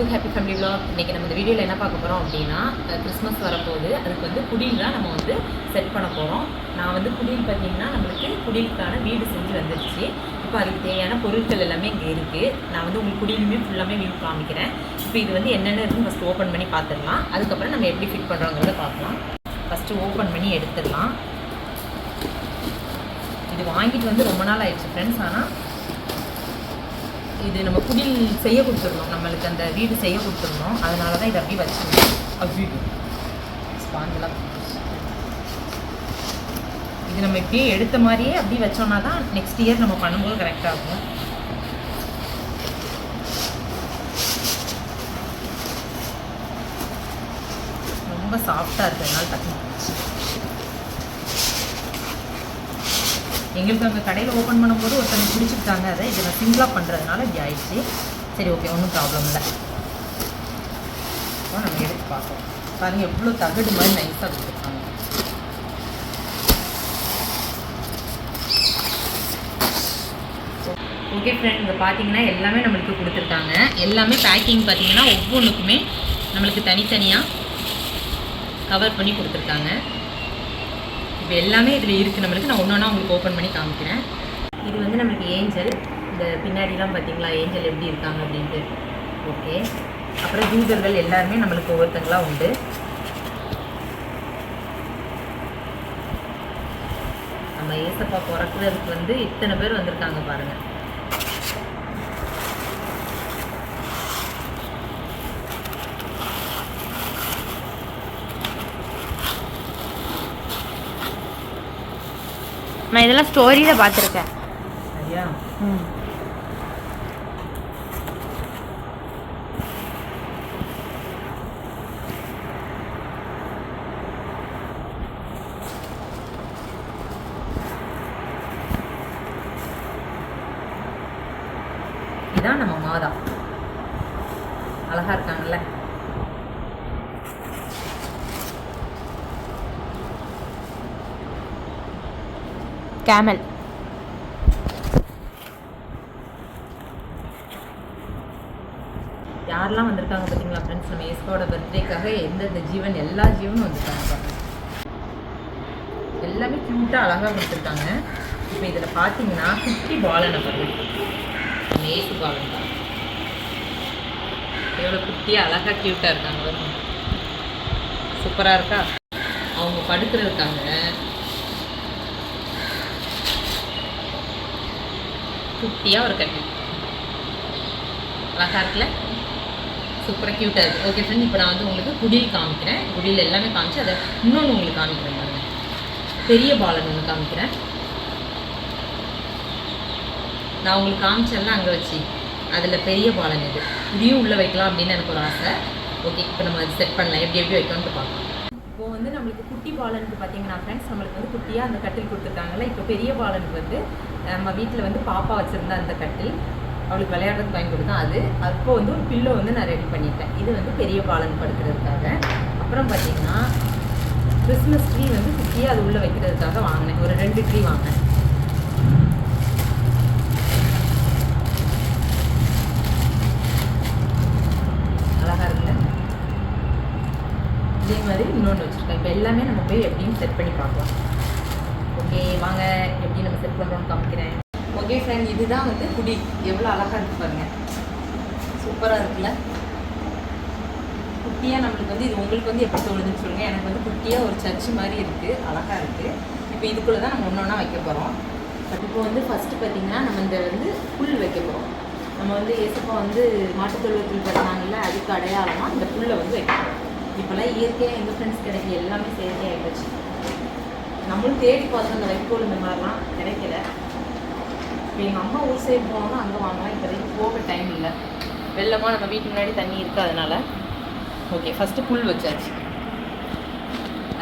To happy family vlog. இன்றைக்கி நம்ம இந்த வீடியோவில் என்ன பார்க்க போகிறோம் அப்படின்னா கிறிஸ்மஸ் வரப்போகுது. அதுக்கு வந்து குடில் தான் நம்ம வந்து செட் பண்ண போகிறோம் நான் வந்து குடில் பார்த்தீங்கன்னா நம்மளுக்கு குடிலுக்கான வீடு செஞ்சு வந்துருச்சு. இப்போ அதுக்கு தேவையான பொருட்கள் எல்லாமே இங்கே இருக்குது நான் வந்து உங்களுக்கு குடிலுமே ஃபுல்லாமே வியூ காமிக்கிறேன். இப்போ இது வந்து என்னென்ன இருக்குன்னு ஃபஸ்ட்டு ஓப்பன் பண்ணி பார்த்துடலாம். அதுக்கப்புறம் நம்ம எப்படி ஃபிட் பண்ணுறோங்கிறத பார்க்கலாம். ஃபஸ்ட்டு ஓப்பன் பண்ணி எடுத்துடலாம். இது வாங்கிட்டு வந்து ரொம்ப நாள் ஆயிடுச்சு ஃப்ரெண்ட்ஸ் ஆனால் இது நம்ம குடில் செய்ய கொடுத்துருந்தோம் நம்மளுக்கு அந்த வீடு செய்ய கொடுத்துருந்தோம் அதனால தான் இதை அப்படியே வச்சுருந்தோம் அப்படி ஸ்பாஞ்செல்லாம் இது நம்ம இப்படியே எடுத்த மாதிரியே அப்படியே வச்சோம்னா தான் நெக்ஸ்ட் இயர் நம்ம பண்ணும்போது கரெக்டாக இருக்கும். ரொம்ப சாஃப்டாக இருக்கிறதுனால டக்குனு எங்களுக்கு அங்கே கடையில் ஓப்பன் பண்ணும்போது ஒருத்தவங்க பிடிச்சிருக்காங்க அதை. இதை நான் சிங்கிளாக பண்ணுறதுனால இப்படி ஆயிடுச்சு. சரி ஓகே ஒன்றும் ப்ராப்ளம் இல்லை. நம்ம எடுத்து பார்ப்போம். பாருங்கள் எவ்வளோ தகடு மாதிரி நைஸாக கொடுத்துருக்காங்க. ஓகே ஃப்ரெண்ட் இங்கே பார்த்தீங்கன்னா எல்லாமே நம்மளுக்கு கொடுத்துருக்காங்க. எல்லாமே பேக்கிங் பார்த்தீங்கன்னா ஒவ்வொன்றுக்குமே நம்மளுக்கு தனித்தனியாக கவர் பண்ணி கொடுத்துருக்காங்க. இப்போ எல்லாமே இதில் இருக்குது நம்மளுக்கு நான் ஒன்று ஒன்றா உங்களுக்கு ஓப்பன் பண்ணி காமிக்கிறேன். இது வந்து நம்மளுக்கு ஏஞ்சல். இந்த பின்னாடிலாம் பார்த்தீங்களா ஏஞ்சல் எப்படி இருக்காங்க அப்படின்ட்டு. ஓகே அப்புறம் ஜூதர்கள் எல்லாருமே நம்மளுக்கு ஒவ்வொருத்தங்களாக உண்டு. நம்ம ஏசப்பா பிறக்கிறதுக்கு வந்து இத்தனை பேர் வந்திருக்காங்க பாருங்கள் நான் இதெல்லாம் ஸ்டோரியில் பார்த்துருக்கேன். சரியா? ம். இதான் நம்ம மாதா. அழகா இருக்காங்கல்ல? கேமல் யாரெல்லாம் வந்திருக்காங்க பார்த்தீங்களா ஃப்ரெண்ட்ஸ் நம்ம இயேசுவோட பர்த்டேக்காக எந்தெந்த ஜீவன் எல்லா ஜீவனும் வந்திருக்காங்க எல்லாமே க்யூட்டாக அழகாக கொடுத்துருக்காங்க. இப்போ இதில் பார்த்தீங்கன்னா குட்டி பாலனை பாருங்க நம்ம ஏசு பாலன் தான். எவ்வளோ குட்டியாக அழகாக க்யூட்டாக இருக்காங்க சூப்பராக இருக்கா? அவங்க படுக்கிறதுக்காங்க குட்டியாக ஒரு கட்டி. அழகாக இருக்குல்ல? சூப்பராக க்யூட்டாக இருக்குது ஓகே ஃப்ரெண்ட் இப்போ நான் வந்து உங்களுக்கு குடியில் காமிக்கிறேன். குடியில் எல்லாமே காமிச்சு அதை இன்னொன்று உங்களுக்கு காமிக்கிறேன் பாருங்க. பெரிய பாலன் ஒன்று காமிக்கிறேன். நான் உங்களுக்கு காமிச்சேன்ல அங்கே வச்சு. அதில் பெரிய பாலன் இது. இதையும் உள்ளே வைக்கலாம் அப்படின்னு எனக்கு ஒரு ஆசை. ஓகே இப்போ நம்ம அது செட் பண்ணலாம். எப்படி எப்படி வைக்கணும்னு பார்க்கலாம். இப்போ வந்து நம்மளுக்கு குட்டி பாலனுக்கு பார்த்தீங்கன்னா ஃப்ரெண்ட்ஸ் நம்மளுக்கு வந்து குட்டியாக அந்த கட்டில் கொடுத்துருக்காங்கல்ல இப்போ பெரிய பாலனுக்கு வந்து நம்ம வீட்டில் வந்து பாப்பா வச்சுருந்த அந்த கட்டில் அவளுக்கு விளையாடுறதுக்கு வாங்கி கொடுத்தேன். அது அப்போ வந்து ஒரு பில்லோ வந்து நான் ரெடி பண்ணிட்டேன். இது வந்து பெரிய பாலன் படுக்கிறதுக்காக. அப்புறம் பார்த்தீங்கன்னா கிறிஸ்மஸ் ட்ரீ வந்து குட்டியாக அது உள்ளே வைக்கிறதுக்காக வாங்கினேன். ஒரு ரெண்டு ட்ரீ வாங்கினேன். அழகா இருக்குல்ல? இதே மாதிரி இன்னொன்று வச்சுருக்கேன். இப்போ எல்லாமே நம்ம போய் எப்படின்னு செட் பண்ணி பார்க்கலாம். ஓகே வாங்க. எப்படி நம்ம செட் பண்ணுறோம்னு காமிக்கிறேன். ஓகே ஃப்ரெண்ட் இதுதான் வந்து குடி. எவ்வளோ அழகாக இருக்கு பாருங்க. சூப்பராக இருக்குல்ல? குட்டியாக நம்மளுக்கு வந்து இது உங்களுக்கு வந்து எப்படி தோணுதுன்னு சொல்லுங்கள் எனக்கு வந்து குட்டியாக ஒரு சர்ச் மாதிரி இருக்குது அழகாக இருக்குது இப்போ இதுக்குள்ளே தான் நம்ம ஒன்று ஒன்றா வைக்க போகிறோம் இப்போ வந்து ஃபஸ்ட்டு பார்த்தீங்கன்னா நம்ம இந்த வந்து புல் வைக்க போகிறோம் நம்ம வந்து ஏசப்பா வந்து மாட்டுத்தொழுவத்தில் பிறந்தாங்கல்ல அதுக்கு அடையாளமாக இந்த புல்லை வந்து வைக்கிறோம் இப்போல்லாம் இயற்கையாக எங்கள் ஃப்ரெண்ட்ஸ் கிடைக்க எல்லாமே செயற்கையாகிடுச்சு நம்மளும் தேடி பார்த்தோம் இந்த வைக்கோல் இந்த மாதிரிலாம் கிடைக்கல. இப்போ எங்கள் அம்மா ஊர் சைடு போனோம்னா அங்கே வாங்கலாம். இப்போதைக்கு போக டைம் இல்லை. வெள்ளமாக நம்ம வீட்டு முன்னாடி தண்ணி இருக்குது அதனால. ஓகே ஃபஸ்ட்டு புல் வச்சாச்சு.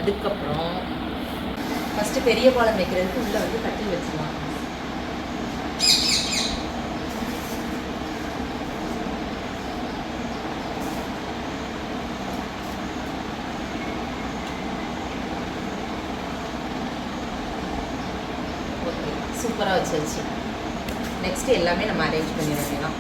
அதுக்கப்புறம் ஃபஸ்ட்டு பெரிய பாலம் வைக்கிறதுக்கு உள்ளே வந்து கட்டில் வச்சுக்கலாம் சூப்பராக வச்சாச்சு நெக்ஸ்ட்டு எல்லாமே நம்ம அரேஞ்ச் பண்ணிட வேண்டியதான்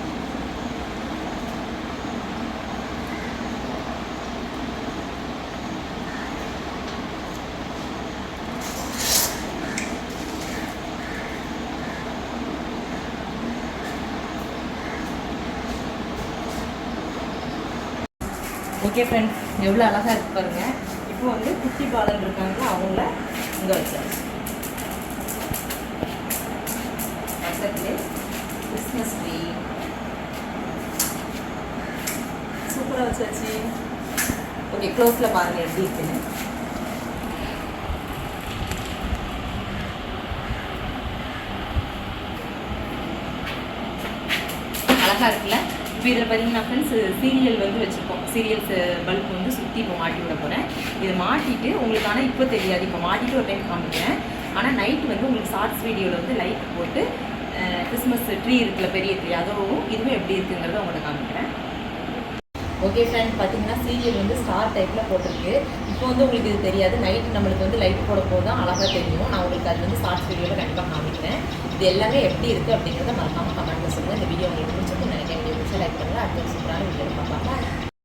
ஓகே ஃப்ரெண்ட்ஸ் எவ்வளோ அழகாக இருக்குது பாருங்கள் இப்போ வந்து குட்டி பாலன் இருக்காங்க அவங்கள இங்கே வச்சாச்சு பக்கத்துலேயே கிறிஸ்மஸ் ட்ரீ சூப்பராக வச்சாச்சு ஓகே க்ளோஸில் பாருங்கள் எப்படி இருக்குன்னு. அழகாக இருக்குல்ல? இப்போ இதில் பார்த்தீங்கன்னா ஃப்ரெண்ட்ஸ் சீரியல் வந்து வச்சுருக்கோம். சீரியல்ஸ் பல்ப் வந்து சுற்றி இப்போ மாட்டி விட போகிறேன் இதை மாட்டிட்டு உங்களுக்கு ஆனால் இப்போ தெரியாது. இப்போ மாட்டிட்டு ஒரு டைம் காமிக்கிறேன். ஆனால் நைட் வந்து உங்களுக்கு ஷார்ட்ஸ் வீடியோவில் வந்து லைட் போட்டு கிறிஸ்மஸ் ட்ரீ இருக்குல்ல பெரிய ட்ரீ அதுவும் இதுவும் எப்படி இருக்குங்கிறத உங்கள்கிட்ட காமிக்கிறேன். ஓகே ஃப்ரெண்ட் பார்த்தீங்கன்னா சீரியல் வந்து ஸ்டார் டைப்பில் போட்டிருக்கு. இப்போ வந்து உங்களுக்கு இது தெரியாது. நைட் நம்மளுக்கு வந்து லைட் போட போது தான் அழகாக தெரியும். நான் உங்களுக்கு அது வந்து ஷார்ட்ஸ் வீடியோவில் கண்டிப்பாக காமிக்கிறேன். இது எல்லாமே எப்படி இருக்குது அப்படிங்கிறத மறக்காமல் கமெண்ட்டில் சொல்லுங்கள் இந்த வீடியோ உங்களுக்கு பிடிச்சிருக்கு நினைக்கிறேன். வீடியோ பிடிச்சா லைக் பண்ணுங்கள் அடுத்த சூப்பரான வீடியோவில் பார்ப்பாங்க